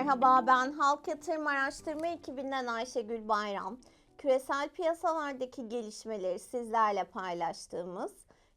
Merhaba ben Halk Yatırım Araştırma ekibinden Ayşegül Bayram. Küresel piyasalardaki gelişmeleri sizlerle paylaştığımız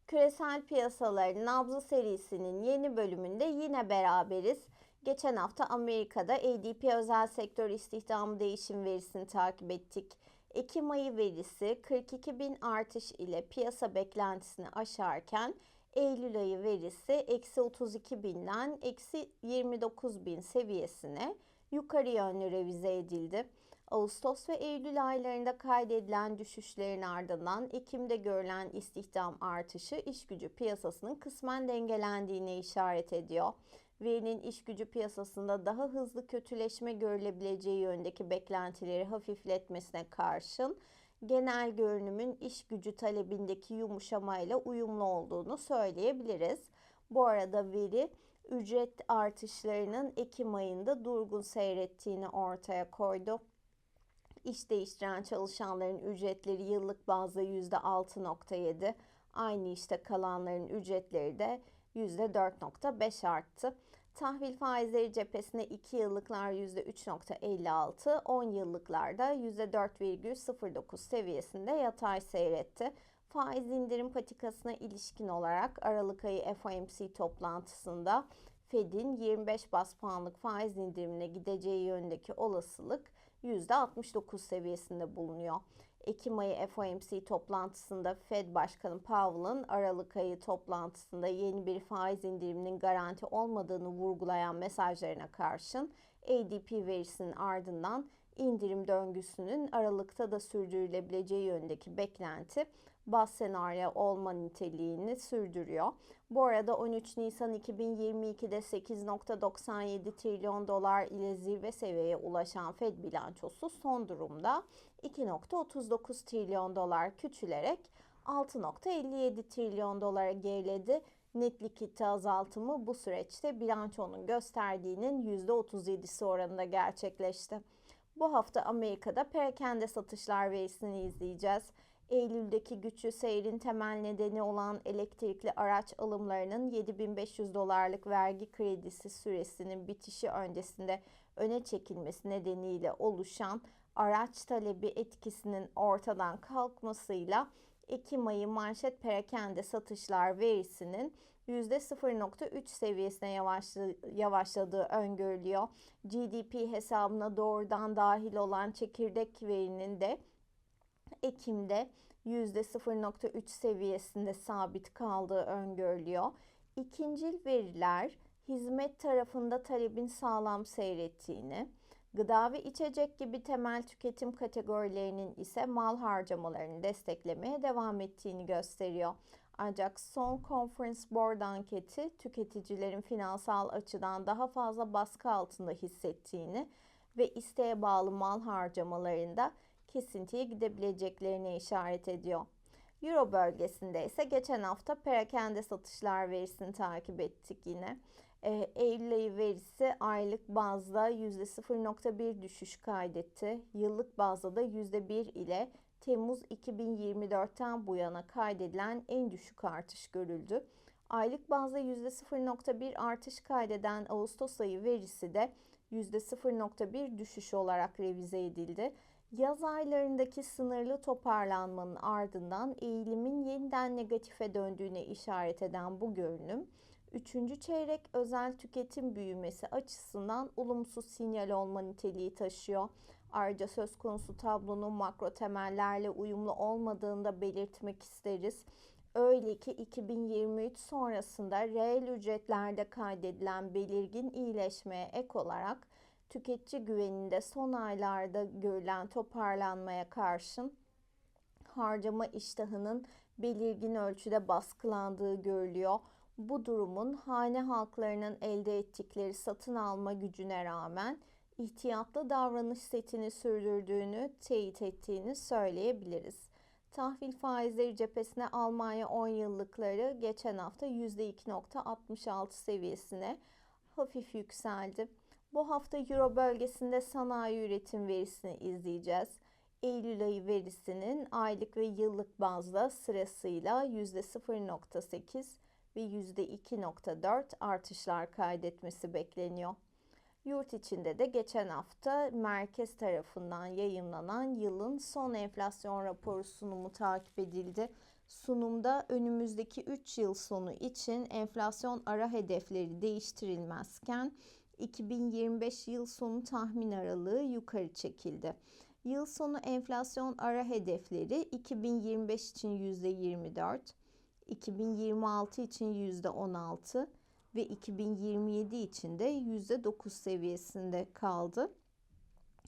Küresel Piyasaların Nabzı serisinin yeni bölümünde yine beraberiz. Geçen hafta Amerika'da ADP özel sektör istihdamı değişim verisini takip ettik. Ekim ayı verisi 42 bin artış ile piyasa beklentisini aşarken Eylül ayı verisi eksi 32 binden eksi 29 bin seviyesine yukarı yönlü revize edildi. Ağustos ve Eylül aylarında kaydedilen düşüşlerin ardından Ekim'de görülen istihdam artışı iş gücü piyasasının kısmen dengelendiğine işaret ediyor. Verinin iş gücü piyasasında daha hızlı kötüleşme görülebileceği yöndeki beklentileri hafifletmesine karşın genel görünümün iş gücü talebindeki yumuşamayla uyumlu olduğunu söyleyebiliriz. Bu arada veri ücret artışlarının Ekim ayında durgun seyrettiğini ortaya koydu. İş değiştiren çalışanların ücretleri yıllık bazda %6.7, aynı işte kalanların ücretleri de %4.5 arttı. Tahvil faizleri cephesine 2 yıllıklar %3.56, 10 yıllıklarda %4,09 seviyesinde yatay seyretti. Faiz indirim patikasına ilişkin olarak Aralık ayı FOMC toplantısında Fed'in 25 bas puanlık faiz indirimine gideceği yönündeki olasılık %69 seviyesinde bulunuyor. Ekim ayı FOMC toplantısında Fed Başkanı Powell'ın Aralık ayı toplantısında yeni bir faiz indiriminin garanti olmadığını vurgulayan mesajlarına karşın ADP verisinin ardından indirim döngüsünün Aralık'ta da sürdürülebileceği yönündeki beklenti baz senaryo olma niteliğini sürdürüyor. Bu arada 13 Nisan 2022'de 8.97 trilyon dolar ile zirve seviyeye ulaşan Fed bilançosu son durumda 2.39 trilyon dolar küçülerek 6.57 trilyon dolara geriledi. Net likidite azaltımı bu süreçte bilançonun gösterdiğinin %37'si oranında gerçekleşti. Bu hafta Amerika'da perakende satışlar verisini izleyeceğiz. Eylül'deki güçlü seyrin temel nedeni olan elektrikli araç alımlarının 7500 dolarlık vergi kredisi süresinin bitişi öncesinde öne çekilmesi nedeniyle oluşan araç talebi etkisinin ortadan kalkmasıyla Ekim ayı manşet perakende satışlar verisinin %0.3 seviyesine yavaşladığı öngörülüyor. GDP hesabına doğrudan dahil olan çekirdek verinin de Ekim'de %0.3 seviyesinde sabit kaldığı öngörülüyor. İkincil veriler hizmet tarafında talebin sağlam seyrettiğini, gıda ve içecek gibi temel tüketim kategorilerinin ise mal harcamalarını desteklemeye devam ettiğini gösteriyor. Ancak son Conference Board anketi tüketicilerin finansal açıdan daha fazla baskı altında hissettiğini ve isteğe bağlı mal harcamalarında kesintiye gidebileceklerine işaret ediyor. Euro bölgesinde ise geçen hafta perakende satışlar verisini takip ettik yine. Ee, Eylül ayı verisi aylık bazda %0.1 düşüş kaydetti. Yıllık bazda da %1 ile Temmuz 2024'ten bu yana kaydedilen en düşük artış görüldü. Aylık bazda %0.1 artış kaydeden Ağustos ayı verisi de %0.1 düşüş olarak revize edildi. Yaz aylarındaki sınırlı toparlanmanın ardından eğilimin yeniden negatife döndüğüne işaret eden bu görünüm, üçüncü çeyrek özel tüketim büyümesi açısından olumsuz sinyal olma niteliği taşıyor. Ayrıca söz konusu tablonun makro temellerle uyumlu olmadığını da belirtmek isteriz. Öyle ki 2023 sonrasında reel ücretlerde kaydedilen belirgin iyileşmeye ek olarak tüketici güveninde son aylarda görülen toparlanmaya karşın harcama iştahının belirgin ölçüde baskılandığı görülüyor. Bu durumun hane halklarının elde ettikleri satın alma gücüne rağmen ihtiyatlı davranış setini sürdürdüğünü teyit ettiğini söyleyebiliriz. Tahvil faizleri cephesine Almanya 10 yıllıkları geçen hafta %2.66 seviyesine hafif yükseldi. Bu hafta Euro bölgesinde sanayi üretim verisini izleyeceğiz. Eylül ayı verisinin aylık ve yıllık bazda sırasıyla %0.8 ve %2.4 artışlar kaydetmesi bekleniyor. Yurt içinde de geçen hafta merkez tarafından yayımlanan yılın son enflasyon raporu sunumu takip edildi. Sunumda önümüzdeki 3 yıl sonu için enflasyon ara hedefleri değiştirilmezken 2025 yıl sonu tahmin aralığı yukarı çekildi. Yıl sonu enflasyon ara hedefleri 2025 için %24, 2026 için %16 ve 2027 için de %9 seviyesinde kaldı.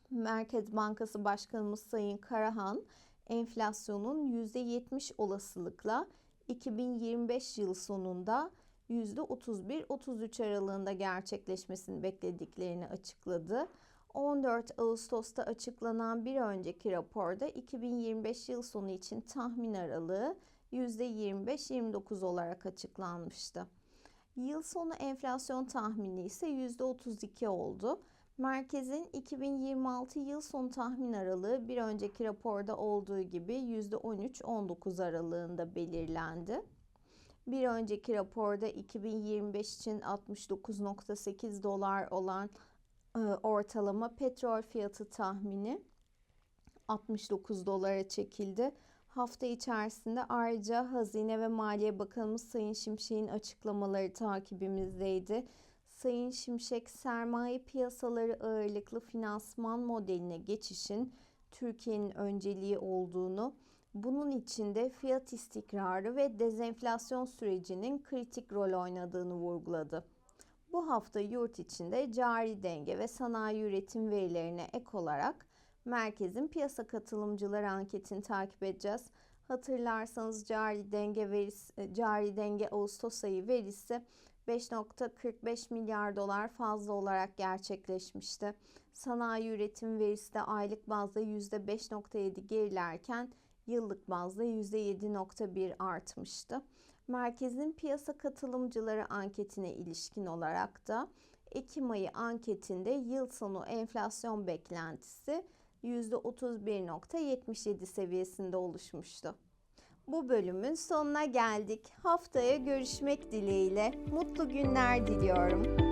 Merkez Bankası Başkanımız Sayın Karahan enflasyonun %70 olasılıkla 2025 yıl sonunda %31-33 aralığında gerçekleşmesini beklediklerini açıkladı. 14 Ağustos'ta açıklanan bir önceki raporda 2025 yıl sonu için tahmin aralığı %25-29 olarak açıklanmıştı. Yıl sonu enflasyon tahmini ise %32 oldu. Merkezin 2026 yıl sonu tahmin aralığı bir önceki raporda olduğu gibi %13-19 aralığında belirlendi. Bir önceki raporda 2025 için 69.8 dolar olan e, ortalama petrol fiyatı tahmini 69 dolara çekildi. Hafta içerisinde ayrıca Hazine ve Maliye Bakanımız Sayın Şimşek'in açıklamaları takibimizdeydi. Sayın Şimşek sermaye piyasaları ağırlıklı finansman modeline geçişin Türkiye'nin önceliği olduğunu, bunun içinde fiyat istikrarı ve dezenflasyon sürecinin kritik rol oynadığını vurguladı. Bu hafta yurt içinde cari denge ve sanayi üretim verilerine ek olarak merkezin piyasa katılımcıları anketini takip edeceğiz. Hatırlarsanız cari denge verisi, cari denge Ağustos ayı verisi 5.45 milyar dolar fazla olarak gerçekleşmişti. Sanayi üretim verisi de aylık bazda %5.7 gerilerken yıllık bazda %7.1 artmıştı. Merkezin piyasa katılımcıları anketine ilişkin olarak da Ekim ayı anketinde yıl sonu enflasyon beklentisi %31.77 seviyesinde oluşmuştu. Bu bölümün sonuna geldik. Haftaya görüşmek dileğiyle. Mutlu günler diliyorum.